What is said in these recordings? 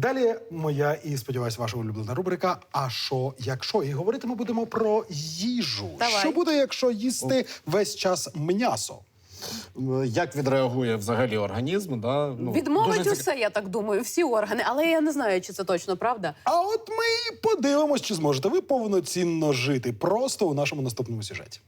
Далі моя і сподіваюся, ваша улюблена рубрика. А що, якщо? І говорити ми будемо про їжу. Давай. Що буде, якщо їсти весь час м'ясо? Як відреагує взагалі організм? Да? Ну, Відмовить дуже цік- усе, я так думаю, всі органи, але я не знаю, чи це точно правда. А от ми і подивимось, чи зможете ви повноцінно жити просто у нашому наступному сюжеті.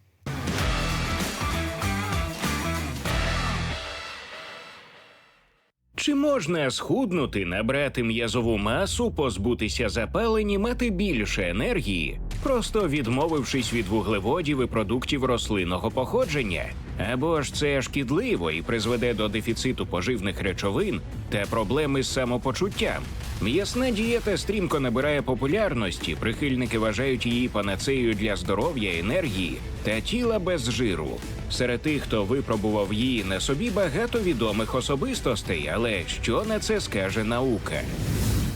Чи можна схуднути, набрати м'язову масу, позбутися запалень і мати більше енергії, просто відмовившись від вуглеводів і продуктів рослинного походження? Або ж це шкідливо і призведе до дефіциту поживних речовин та проблеми з самопочуттям? М'ясна дієта стрімко набирає популярності. Прихильники вважають її панацеєю для здоров'я, енергії та тіла без жиру. Серед тих, хто випробував її на собі, багато відомих особистостей. Але що на це скаже наука?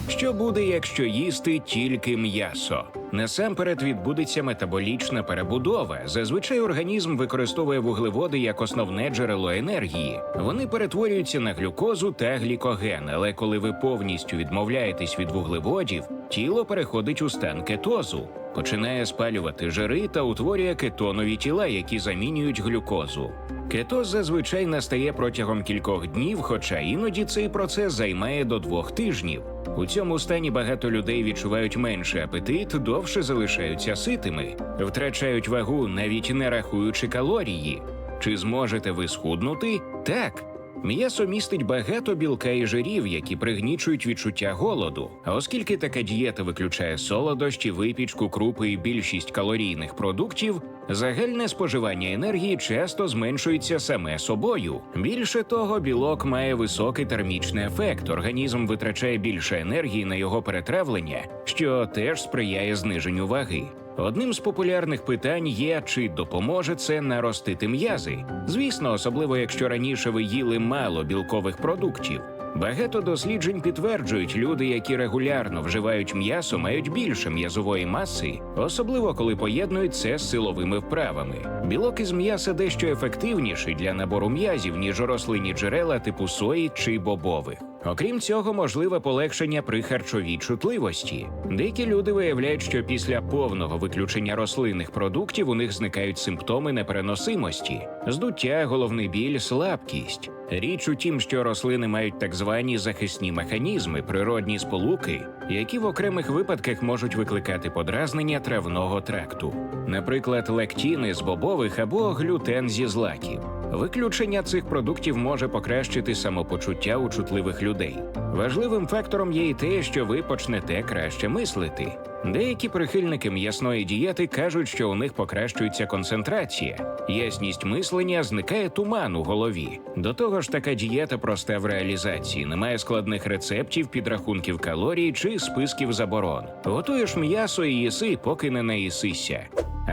Що буде, якщо їсти тільки м'ясо? Насамперед відбудеться метаболічна перебудова. Зазвичай організм використовує вуглеводи як основне джерело енергії. Вони перетворюються на глюкозу та глікоген. Але коли ви повністю відмовляєтесь від вуглеводів, тіло переходить у стан кетозу, починає спалювати жири та утворює кетонові тіла, які замінюють глюкозу. Кетоз зазвичай настає протягом кількох днів, хоча іноді цей процес займає до двох тижнів. У цьому стані багато людей відчувають менший апетит, довше залишаються ситими, втрачають вагу, навіть не рахуючи калорії. Чи зможете ви схуднути? Так. М'ясо містить багато білка і жирів, які пригнічують відчуття голоду. А оскільки така дієта виключає солодощі, випічку, крупи і більшість калорійних продуктів, загальне споживання енергії часто зменшується саме собою. Більше того, білок має високий термічний ефект. Організм витрачає більше енергії на його перетравлення, що теж сприяє зниженню ваги. Одним з популярних питань є, чи допоможе це наростити м'язи. Звісно, особливо якщо раніше ви їли мало білкових продуктів. Багато досліджень підтверджують, люди, які регулярно вживають м'ясо, мають більше м'язової маси, особливо коли поєднують це з силовими вправами. Білок із м'яса дещо ефективніший для набору м'язів, ніж рослинні джерела типу сої чи бобових. Окрім цього, можливе полегшення при харчовій чутливості. Деякі люди виявляють, що після повного виключення рослинних продуктів у них зникають симптоми непереносимості, здуття, головний біль, слабкість. Річ у тім, що рослини мають так звані захисні механізми, природні сполуки, які в окремих випадках можуть викликати подразнення травного тракту, наприклад, лектіни з бобових або глютен зі злаків. Виключення цих продуктів може покращити самопочуття у чутливих людей. Важливим фактором є і те, що ви почнете краще мислити. Деякі прихильники м'ясної дієти кажуть, що у них покращується концентрація, ясність мислення, зникає туман у голові. До того ж, така дієта проста в реалізації, немає складних рецептів, підрахунків калорій чи списків заборон. Готуєш м'ясо і їси, поки не наїсися.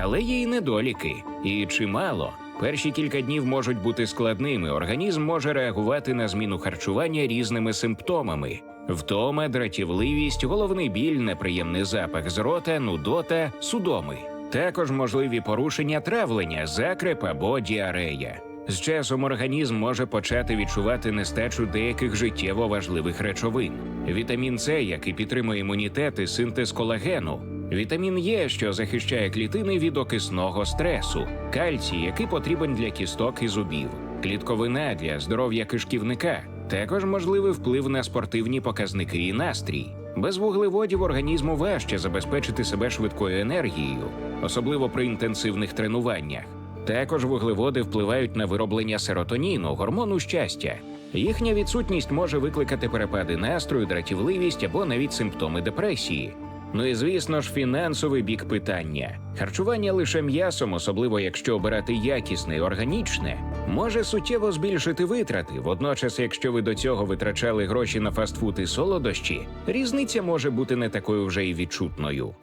Але є й недоліки, і чимало. Перші кілька днів можуть бути складними. Організм може реагувати на зміну харчування різними симптомами: втома, дратівливість, головний біль, неприємний запах з рота, нудота, судоми. Також можливі порушення травлення, закреп або діарея. З часом організм може почати відчувати нестачу деяких життєво важливих речовин. Вітамін С, який підтримує імунітет і синтез колагену, Вітамін Е, що захищає клітини від окисного стресу, кальцій, який потрібен для кісток і зубів, клітковина для здоров'я кишківника. Також можливий вплив на спортивні показники і настрій. Без вуглеводів організму важче забезпечити себе швидкою енергією, особливо при інтенсивних тренуваннях. Також вуглеводи впливають на вироблення серотоніну, гормону щастя. Їхня відсутність може викликати перепади настрою, дратівливість або навіть симптоми депресії. Ну і звісно ж, фінансовий бік питання. Харчування лише м'ясом, особливо якщо обирати якісне і органічне, може суттєво збільшити витрати. Водночас, якщо ви до цього витрачали гроші на фастфуд і солодощі, різниця може бути не такою вже й відчутною.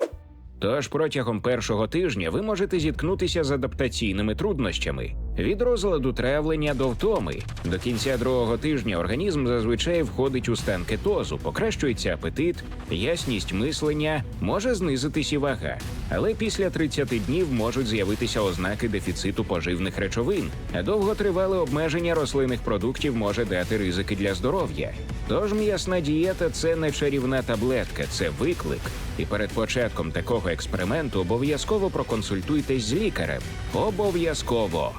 Тож протягом першого тижня ви можете зіткнутися з адаптаційними труднощами. Від розладу травлення до втоми. До кінця другого тижня організм зазвичай входить у стан кетозу, покращується апетит, ясність мислення, може знизитись і вага. Але після 30 днів можуть з'явитися ознаки дефіциту поживних речовин, а довготривале обмеження рослинних продуктів може дати ризики для здоров'я. Тож м'ясна дієта це не чарівна таблетка, це виклик. І перед початком такого експерименту обов'язково проконсультуйтесь з лікарем. Обов'язково.